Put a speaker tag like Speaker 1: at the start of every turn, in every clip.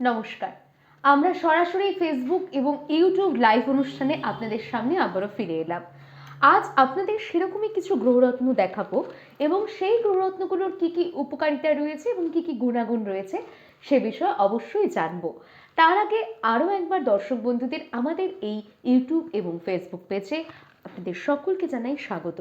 Speaker 1: নমস্কার। আমরা সরাসরি ফেসবুক এবং ইউটিউব লাইভ অনুষ্ঠানে আপনাদের সামনে আবারও ফিরে এলাম। আজ আপনাদের সেরকমই কিছু গ্রহরত্ন দেখাবো এবং সেই গ্রহরত্নগুলোর কি কি উপকারিতা রয়েছে এবং কি কি গুণাগুণ রয়েছে সে বিষয়ে অবশ্যই জানব। তার আগে আরও একবার দর্শক বন্ধুদের আমাদের এই ইউটিউব এবং ফেসবুক পেজে আপনাদের সকলকে জানাই স্বাগত।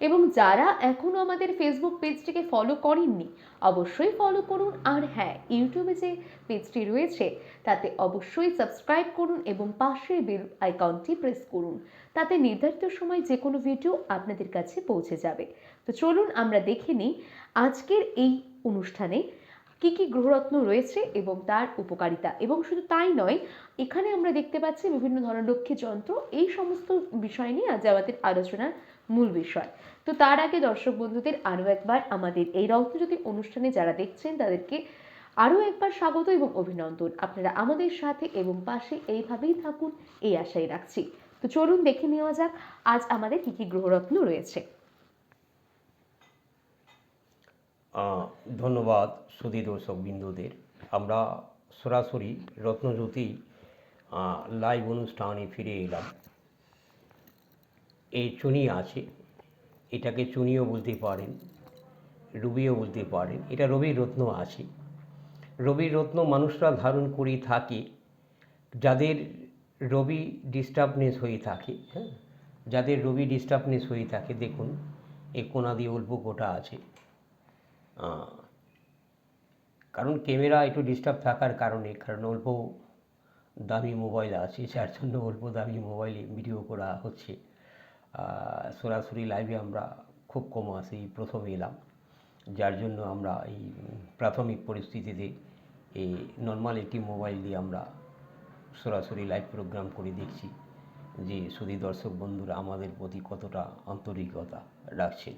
Speaker 1: এবং যারা এখনও আমাদের ফেসবুক পেজটিকে ফলো করেননি, অবশ্যই ফলো করুন। আর হ্যাঁ ইউটিউবে যে পেজটি রয়েছে, তাতে অবশ্যই সাবস্ক্রাইব করুন এবং পাশের বেল আইকনটি প্রেস করুন। তাতে নির্ধারিত সময় যে কোনো ভিডিও আপনাদের কাছে পৌঁছে যাবে। তো চলুন আমরা দেখে নিই আজকের এই অনুষ্ঠানে কি কি গ্রহরত্ন রয়েছে এবং তার উপকারিতা। এবং শুধু তাই নয়, এখানে আমরা দেখতে পাচ্ছি বিভিন্ন ধরনের লক্ষ্মী যন্ত্র। এই সমস্ত বিষয় নিয়ে আজ আমাদের আলোচনার মূল বিষয়। তো তার আগে দর্শক বন্ধুদের আরও একবার আমাদের এই রত্নজ্যোতি অনুষ্ঠানে যারা দেখছেন, তাদেরকে আরও একবার স্বাগত এবং অভিনন্দন। আপনারা আমাদের সাথে এবং পাশে এইভাবেই থাকুন, এই আশাই রাখছি। তো চলুন দেখে নেওয়া যাক, আজ আমাদের কি কি গ্রহরত্ন রয়েছে।
Speaker 2: ধন্যবাদ সুধী দর্শক বিন্দুদের আমরা সরাসরি রত্নজ্যোতি লাইভ অনুষ্ঠানে ফিরে এলাম। এই চুনি আছে। এটাকে চুনিও বলতে পারেন, রুবিও বলতে পারেন। এটা রবির রত্ন আছে। রবির রত্ন মানুষরা ধারণ করে থাকে যাদের রবি ডিস্টার্বনেস হয়ে থাকে হ্যাঁ? যাদের রবি ডিস্টার্বনেস হয়ে থাকে, দেখুন, এই কোনা দিয়ে অল্প গোটা আছে। কারণ ক্যামেরা একটু ডিস্টার্ব থাকার কারণে, কারণ অল্প দামি মোবাইল আছে, যার জন্য অল্প দামি মোবাইলে ভিডিও করা হচ্ছে। সরাসরি লাইভে আমরা খুব কম আসি প্রথম এলাম। যার জন্য আমরা এই প্রাথমিক পরিস্থিতিতে এই নর্মাল একটি মোবাইল দিয়ে আমরা সরাসরি লাইভ প্রোগ্রাম করে দেখছি যে শুধু দর্শক বন্ধুরা আমাদের প্রতি কতটা আন্তরিকতা রাখছেন।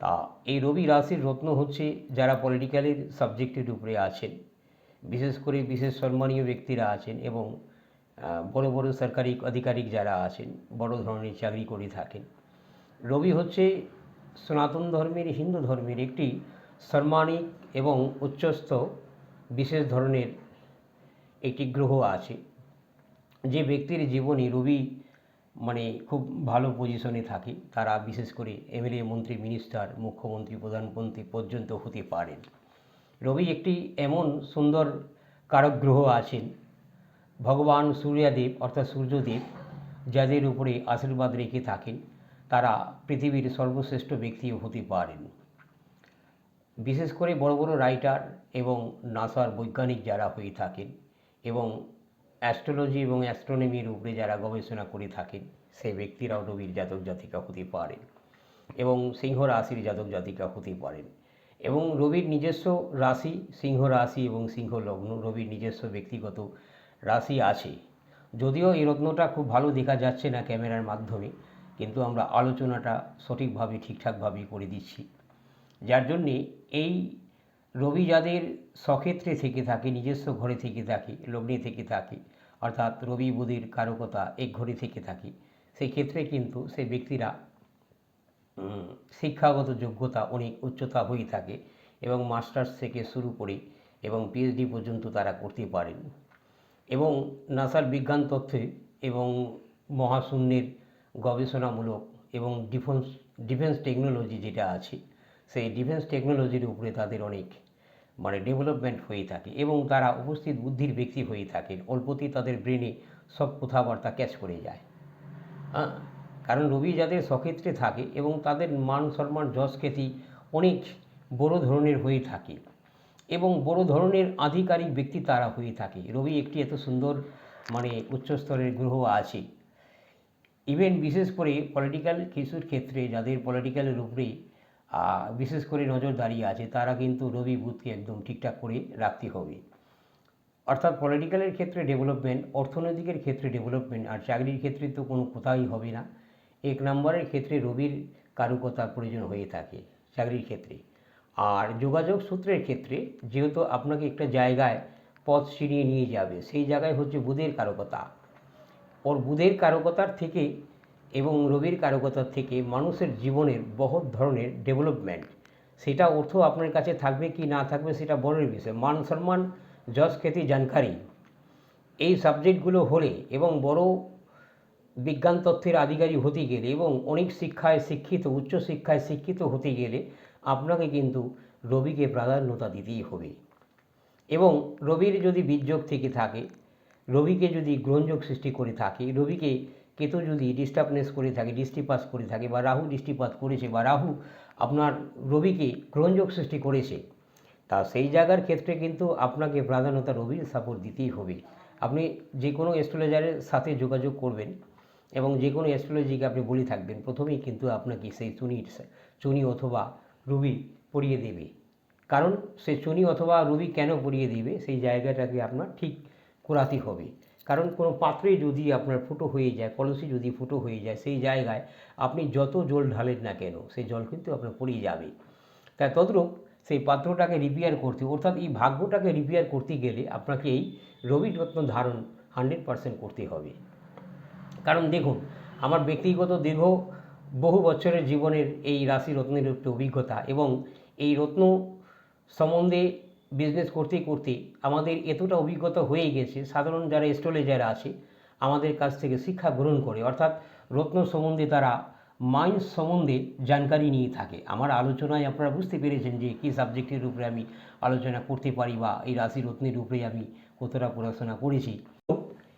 Speaker 2: তা এই রবি রাশির রত্ন হচ্ছে যারা পলিটিক্যালের সাবজেক্টের উপরে আছেন, বিশেষ করে বিশেষ সম্মানীয় ব্যক্তিরা আছেন এবং বড় বড় সরকারি আধিকারিক যারা আছেন, বড় ধরনের চাকরি করে থাকেন। রবি হচ্ছে সনাতন ধর্মের, হিন্দু ধর্মের একটি সম্মানিক এবং উচ্চস্থ বিশেষ ধরনের একটি গ্রহ আছে। যে ব্যক্তির জীবনে রবি মানে খুব ভালো পজিশনে থাকে, তারা বিশেষ করে এমএলএ, মন্ত্রী মিনিস্টার মুখ্যমন্ত্রী, প্রধানমন্ত্রী পর্যন্ত হতে পারেন। রবি একটি এমন সুন্দর কারক গ্রহ আছেন ভগবান সূর্যদেব, অর্থাৎ সূর্যদেব, যাদের উপরে আশীর্বাদ রেখে থাকেন, তারা পৃথিবীর সর্বশ্রেষ্ঠ ব্যক্তিও হতে পারেন। বিশেষ করে বড় বড় রাইটার এবং নাসার বৈজ্ঞানিক যারা হয়ে থাকেন এবং অ্যাস্ট্রোলজি এবং অ্যাস্ট্রোনমির উপরে যারা গবেষণা করে থাকেন, সেই ব্যক্তিরাও রবির জাতক জাতিকা হতে পারেন এবং সিংহ রাশির জাতক জাতিকা হতে পারেন এবং রবির নিজস্ব রাশি, সিংহ রাশি এবং সিংহ লগ্ন, রবির নিজস্ব ব্যক্তিগত রাশি আছে। যদিও এই রত্নটা খুব ভালো দেখা যাচ্ছে না ক্যামেরার মাধ্যমে, কিন্তু আমরা আলোচনাটা সঠিকভাবে, ঠিকঠাকভাবে করে দিচ্ছি। যার জন্যে এই রবি যাদের সক্ষেত্রে থেকে থাকে, নিজস্ব ঘরে থেকে থাকে, লগ্নে থেকে থাকে, অর্থাৎ রবি বুধের কারকতা এক ঘরে থেকে থাকে, সেই ক্ষেত্রে কিন্তু সেই ব্যক্তিরা শিক্ষাগত যোগ্যতা অনেক উচ্চতা হয়ে থাকে এবং মাস্টার্স থেকে শুরু করে এবং পিএইচডি পর্যন্ত তারা করতে পারেন। এবং নাসার বিজ্ঞান তথ্যে এবং মহাশূন্যের গবেষণামূলক এবং ডিফেন্স ডিফেন্স টেকনোলজি যেটা আছে, সেই ডিফেন্স টেকনোলজির উপরে তাদের অনেক মানে ডেভেলপমেন্ট হয়ে থাকে এবং তারা উপস্থিত বুদ্ধির ব্যক্তি হয়ে থাকেন অল্পতেই তাদের ব্রেনে সব কথাবার্তা ক্যাচ করে যায়। হ্যাঁ কারণ রবি যাদের সক্ষেত্রে থাকে এবং তাদের মান সম্মান যশ খ্যাতি অনেক বড় ধরনের হয়ে থাকে। এবং বড় ধরনের আধিকারিক ব্যক্তি তারা হয়ে থাকে। রবি, একটি এত সুন্দর মানে উচ্চস্তরের গ্রহ আছে। ইভেন বিশেষ করে পলিটিক্যাল কিছুর ক্ষেত্রে, যাদের পলিটিক্যালের উপরে বিশেষ করে নজরদারি আছে, তারা কিন্তু রবি বুধকে একদম ঠিকঠাক করে রাখতে হবে। অর্থাৎ পলিটিক্যালের ক্ষেত্রে ডেভেলপমেন্ট অর্থনৈতিকের ক্ষেত্রে ডেভেলপমেন্ট আর চাকরির ক্ষেত্রে তো কোনো কোথাই হবে না। এক নম্বরের ক্ষেত্রে রবির কারুকতার প্রয়োজন হয়ে থাকে চাকরির ক্ষেত্রে। আর যোগাযোগ সূত্রের ক্ষেত্রে যেহেতু আপনাকে একটা জায়গায় পথ ছিনিয়ে নিয়ে যাবে, সেই জায়গায় হচ্ছে বুধের কারকতা। ওর বুধের কারকতার থেকে এবং রবির কারকতার থেকে মানুষের জীবনের বহুত ধরনের ডেভেলপমেন্ট। সেটা অর্থ আপনার কাছে থাকবে কি না থাকবে সেটা বড়ের বিষয়। মান সম্মান, যশ খ্যাতি, জানকারি। এই সাবজেক্টগুলো হলে এবং বড় বিজ্ঞান তথ্যের আধিকারী হতে গেলে এবং অনেক শিক্ষায় শিক্ষিত, উচ্চ শিক্ষায় শিক্ষিত হতে গেলে আপনাকে কিন্তু রবিকে প্রাধান্যতা দিতেই হবে। এবং রবির যদি বীর্যোগ থেকে থাকে, রবিকে যদি গ্রহণযোগ সৃষ্টি করে থাকে, রবিকে কেতু যদি ডিস্টার্বনেস করে থাকে ডিস্টিপাস করে থাকে, বা রাহু ডিস্টিপাত করেছে, বা রাহু আপনার রবিকে গ্রহণযোগ সৃষ্টি করেছে, তা সেই জায়গার ক্ষেত্রে কিন্তু আপনাকে প্রাধান্যতা রবির সাপোর্ট দিতেই হবে। আপনি যে কোনো অ্যাস্ট্রোলজারের সাথে যোগাযোগ করবেন এবং যে কোনো অ্যাস্ট্রোলজিকে আপনি বলে থাকবেন, প্রথমেই কিন্তু আপনাকে সেই চুনির, চুনি অথবা রুবি পরিয়ে দেবে। কারণ সে চুনি অথবা রুবি কেন পরিয়ে দিবে? সেই জায়গাটাকে আপনার ঠিক করাতে হবে। কারণ কোনো পাত্রে যদি আপনার ফুটো হয়ে যায়, কলসি যদি ফুটো হয়ে যায়, সেই জায়গায় আপনি যত জল ঢালেন না কেন, সেই জল কিন্তু আপনার পড়িয়ে যাবে। তাই তদ্রূপ সেই পাত্রটাকে রিপেয়ার করতে, অর্থাৎ এই ভাগ্যটাকে রিপেয়ার করতে গেলে আপনাকে এই রবি রত্ন ধারণ হান্ড্রেড পারসেন্ট করতে হবে। কারণ দেখুন, আমার ব্যক্তিগত দীর্ঘ বহু বছরের জীবনের এই রাশি রত্নের একটি অভিজ্ঞতা এবং এই রত্ন সম্বন্ধে বিজনেস করতে করতে আমাদের এতটা অভিজ্ঞতা হয়ে গেছে। সাধারণ যারা অ্যাস্ট্রোলজার আছে, আমাদের কাছ থেকে শিক্ষা গ্রহণ করে। অর্থাৎ রত্ন সম্বন্ধে তারা মাইন্ড সম্বন্ধে জানকারি নিয়ে থাকে। আমার আলোচনায় আপনারা বুঝতে পেরেছেন যে কী সাবজেক্টের উপরে আমি আলোচনা করতে পারি বা এই রাশি রত্নের উপরে আমি কতটা পড়াশোনা করেছি।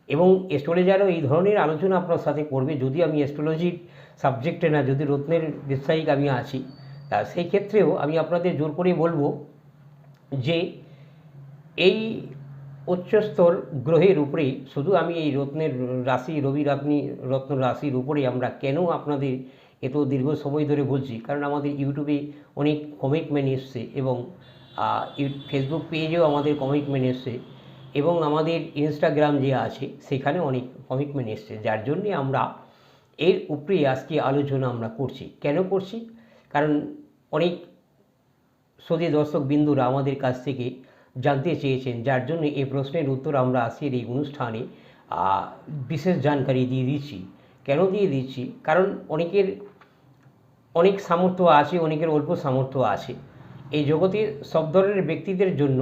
Speaker 2: এবং অ্যাস্ট্রোলজারও এই ধরনের আলোচনা আপনার সাথে করবে, যদি আমি অ্যাস্ট্রোলজির সাবজেক্টে না, যদি রত্নের ব্যবসায়িক আমি আছি, তা সেই ক্ষেত্রেও আমি আপনাদের জোর করে বলব যে এই উচ্চস্তর গ্রহের উপরে শুধু আমি এই রত্নের রাশি, রবি রাত্নি, রত্ন রাশির উপরে আমরা কেন আপনাদের এত দীর্ঘ সময় ধরে বলছি? কারণ আমাদের ইউটিউবে অনেক কমিটমেন্ট এসছে এবং ফেসবুক পেজেও আমাদের কমিটমেন্ট এসছে। এবং আমাদের ইনস্টাগ্রাম যে আছে, সেখানে অনেক কমিটমেন্ট এসছে, যার জন্যে আমরা এর উপরে আজকে আলোচনা আমরা করছি। কেন করছি? কারণ অনেক সদী দর্শক বিন্দুরা আমাদের কাছ থেকে জানতে চেয়েছেন, যার জন্য এই প্রশ্নের উত্তর আমরা আজকের এই অনুষ্ঠানে বিশেষ জানকারি দিয়ে দিচ্ছি। কেন দিয়ে দিচ্ছি? কারণ অনেকের অনেক সামর্থ্য আছে, অনেকের অল্প সামর্থ্য আছে। এই জগতে সব ধরনের ব্যক্তিদের জন্য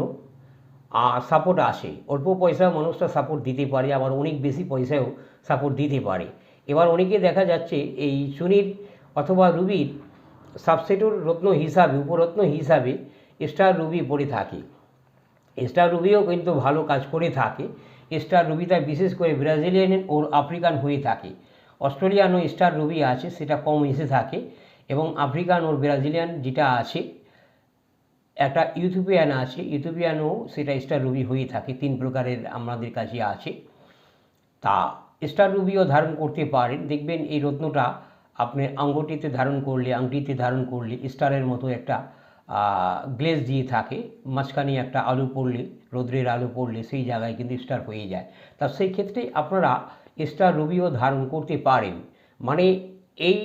Speaker 2: সাপোর্ট আসে। অল্প পয়সা মানুষটা সাপোর্ট দিতে পারে, আবার অনেক বেশি পয়সাও সাপোর্ট দিতে পারে। এবার অনেকে দেখা যাচ্ছে এই চুনির অথবা রুবির সাবসেটুর রত্ন হিসাবে, উপরত্ন হিসাবে স্টার রুবি পড়ে থাকে। স্টার রুবিও কিন্তু ভালো কাজ করে থাকে। স্টার রুবিটা বিশেষ করে ব্রাজিলিয়ান ও আফ্রিকান হয়ে থাকে। অস্ট্রেলিয়ানও স্টার রুবি আছে, সেটা কম এসে থাকে এবং আফ্রিকান ও ব্রাজিলিয়ান যেটা আছে একটা ইউথোপিয়ান আছে, ইউথোপিয়ানও সেটা স্টার রুবি হয়ে থাকে, তিন প্রকারের আমাদের কাছে আছে। তা স্টার রুবিও ধারণ করতে পারেন, দেখবেন এই রত্নটা আপনি আঙ্গুটিতে ধারণ করলে, আংটিতে ধারণ করলে স্টারের মতো একটা গ্লেজ দিয়ে থাকে, মাঝখানে একটা আলু পড়লে, রৌদ্রের আলু পড়লে সেই জায়গায় কিন্তু স্টার হয়ে যায়। তা সেই ক্ষেত্রে আপনারা স্টার রুবিও ধারণ করতে পারেন। মানে এই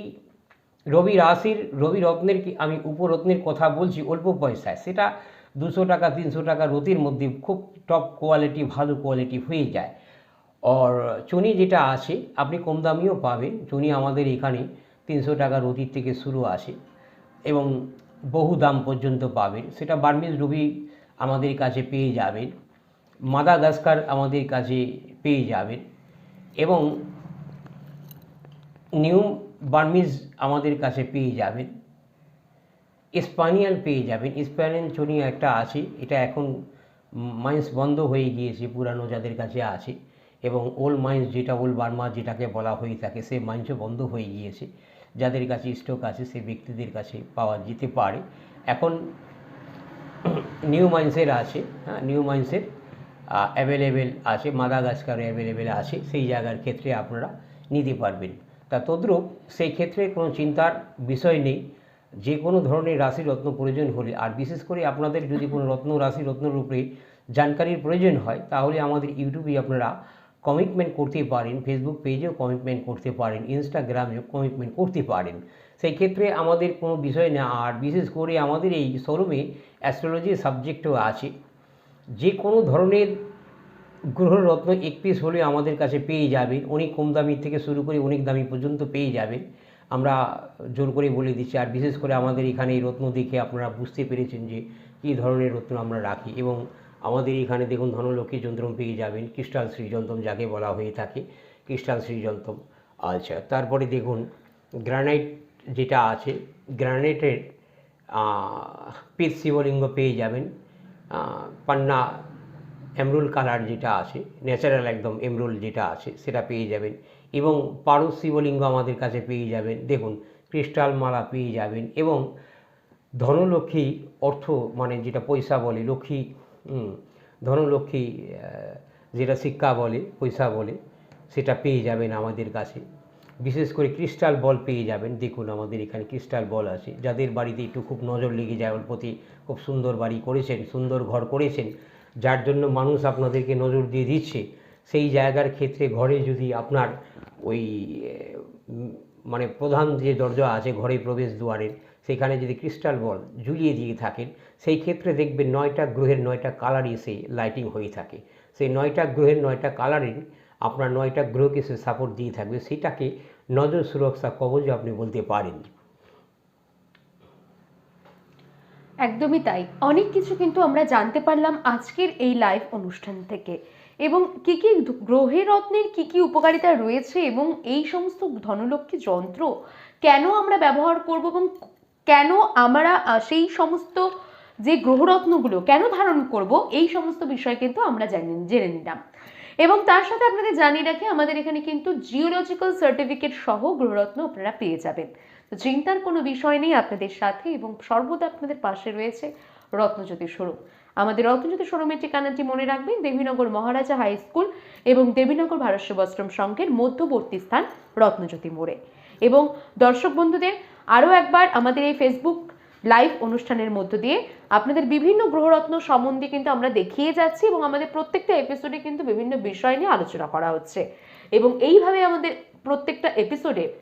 Speaker 2: রবি রাশির, রবি রত্নের কি আমি উপরত্নের কথা বলছি অল্প পয়সায়? সেটা দুশো টাকা, তিনশো টাকা রতির মধ্যে খুব টপ কোয়ালিটি ভালো কোয়ালিটি হয়ে যায়। আর চুনি যেটা আছে, আপনি কম দামিও পাবেন। চুনি আমাদের এখানে তিনশো টাকা রতির থেকে শুরু আসে এবং বহু দাম পর্যন্ত পাবেন। সেটা বার্মিজ রুবি আমাদের কাছে পেয়ে যাবেন। মাদাগাস্কার আমাদের কাছে পেয়ে যাবেন। এবং নিউ বার্মিজ আমাদের কাছে পেয়ে যাবেন। স্পানিয়াল পেয়ে যাবেন। স্পানিয়াল চুনি একটা আছে, এটা এখন মাইন্স বন্ধ হয়ে গিয়েছে, পুরানো যাদের কাছে আছে। এবং ওল্ড মাইন্স যেটা ওল্ড বার্মা যেটাকে বলা হয়ে থাকে, সে মাইন্সও বন্ধ হয়ে গিয়েছে। যাদের কাছে স্টক আছে, সে ব্যক্তিদের কাছে পাওয়া যেতে পারে। এখন নিউ মাইন্সের আছে হ্যাঁ নিউ মাইন্সের অ্যাভেলেবেল আছে, মাদাগাস্কার অ্যাভেলেবেল আছে। সেই জায়গার ক্ষেত্রে আপনারা নিতে পারবেন। তা তদ্রূপ সেই ক্ষেত্রে কোনো চিন্তার বিষয় নেই। যে কোনো ধরনের রাশি রত্ন প্রয়োজন হলে, আর বিশেষ করে আপনাদের যদি কোনো রত্ন রাশি রত্নের উপরে জানকারির প্রয়োজন হয়, তাহলে আমাদের ইউটিউবে আপনারা কমিটমেন্ট করতে পারেন ফেসবুক পেজেও কমিটমেন্ট করতে পারেন ইনস্টাগ্রামেও কমিটমেন্ট করতে পারেন। সেই ক্ষেত্রে আমাদের কোনো বিষয় না, আর বিশেষ করে আমাদের এই শোরুমে অ্যাস্ট্রোলজি সাবজেক্টও আছে। যে কোনো ধরনের গ্রহরত্ন এক পিস হলে আমাদের কাছে পেয়ে যাবেন। অনেক কম দামি থেকে শুরু করে অনেক দামি পর্যন্ত পেয়ে যাবেন। আমরা জোর করে বলে দিচ্ছি, আর বিশেষ করে আমাদের এখানে এই রত্ন দেখে আপনারা বুঝতে পেরেছেন যে কী ধরনের রত্ন আমরা রাখি এবং আমাদের এখানে দেখুন ধনলক্ষ্মী যন্ত্রম পেয়ে যাবেন ক্রিস্টাল শ্রীযন্ত্রম যাকে বলা হয়ে থাকে ক্রিস্টাল শ্রীযন্ত্রম আচ্ছা তারপরে দেখুন গ্রানাইট যেটা আছে, গ্রানাইটের পিত শিবলিঙ্গ পেয়ে যাবেন পান্না এমরুল কালার যেটা আছে, ন্যাচারাল একদম এমরুল যেটা আছে, সেটা পেয়ে যাবেন। এবং পারস শিবলিঙ্গ আমাদের কাছে পেয়ে যাবেন। দেখুন, ক্রিস্টাল মালা পেয়ে যাবেন এবং ধনলক্ষ্মী অর্থ মানে যেটা পয়সা বলে, লক্ষ্মী ধনলক্ষ্মী যেটা শিক্ষা বলে, পয়সা বলে, সেটা পেয়ে যাবেন আমাদের কাছে। বিশেষ করে ক্রিস্টাল বল পেয়ে যাবেন। দেখুন আমাদের এখানে ক্রিস্টাল বল আছে। যাদের বাড়িতে একটু খুব নজর লেগে যায়, ওর প্রতি খুব সুন্দর বাড়ি করেছেন, সুন্দর ঘর করেছেন যার জন্য মানুষ আপনাদেরকে নজর দিয়ে দিচ্ছে, সেই জায়গার ক্ষেত্রে ঘরে যদি আপনার ওই মানে প্রধান যে দরজা আছে ঘরে প্রবেশ দুয়ারের, সেখানে যদি ক্রিস্টাল বল ঝুলিয়ে দিয়ে থাকেন, সেই ক্ষেত্রে দেখবেন নয়টা গ্রহের নয়টা কালারই সে লাইটিং হয়ে থাকে। সেই নয়টা গ্রহের নয়টা কালারের আপনার নয়টা গ্রহকে সে সাপোর্ট দিয়ে থাকবে, সেটাকে নজর সুরক্ষা কবচ আপনি বলতে পারেন
Speaker 1: একদমই তাই। অনেক কিছু কিন্তু আমরা জানতে পারলাম আজকের এই লাইভ অনুষ্ঠান থেকে। এবং কি কি গ্রহের রত্নের কি কি উপকারিতা রয়েছে এবং এই সমস্ত ধনলক্ষ্মী যন্ত্র কেন আমরা ব্যবহার করব এবং কেন আমরা সেই সমস্ত যে গ্রহরত্নগুলো কেন ধারণ করব, এই সমস্ত বিষয় কিন্তু আমরা জানি, জেনে নিলাম। এবং তার সাথে আপনাদের জানিয়ে রাখি, আমাদের এখানে কিন্তু জিওলজিক্যাল সার্টিফিকেট সহ গ্রহরত্ন আপনারা পেয়ে যাবেন। চিন্তার কোনো বিষয় নেই আপনাদের সাথে এবং সর্বদা আপনাদের পাশে রয়েছে রত্নজ্যোতি শোরুম। আমাদের রত্নজ্যোতি শোরুমের ঠিকানাটি মনে রাখবেন, দেবীনগর মহারাজা হাই স্কুল এবং দেবীনগর ভারত সেবাশ্রম সংঘের মধ্যবর্তী স্থান রত্নজ্যোতি মোড়ে। এবং দর্শক বন্ধুদের, আরও একবার আমাদের এই ফেসবুক লাইভ অনুষ্ঠানের মধ্য দিয়ে আপনাদের বিভিন্ন গ্রহরত্ন সম্বন্ধে কিন্তু আমরা দেখিয়ে যাচ্ছি এবং আমাদের প্রত্যেকটা এপিসোডে কিন্তু বিভিন্ন বিষয় নিয়ে আলোচনা করা হচ্ছে। এবং এইভাবে আমাদের প্রত্যেকটা এপিসোডে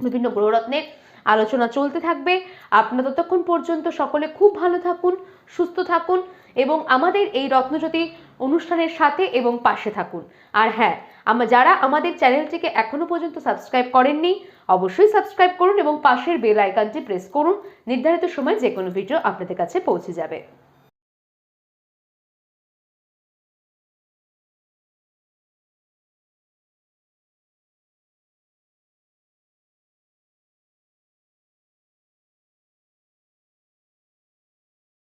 Speaker 1: বিভিন্ন গ্রহরত্নের আলোচনা চলতে থাকবে। আপনারা ততক্ষণ পর্যন্ত সকলে খুব ভালো থাকুন, সুস্থ থাকুন এবং আমাদের এই রত্নজ্যোতি অনুষ্ঠানের সাথে এবং পাশে থাকুন। আর হ্যাঁ আমরা যারা আমাদের চ্যানেলটিকে এখনও পর্যন্ত সাবস্ক্রাইব করেননি, অবশ্যই সাবস্ক্রাইব করুন এবং পাশের বেল আইকনটি প্রেস করুন। নির্ধারিত সময় যে কোনো ভিডিও আপনাদের কাছে পৌঁছে যাবে।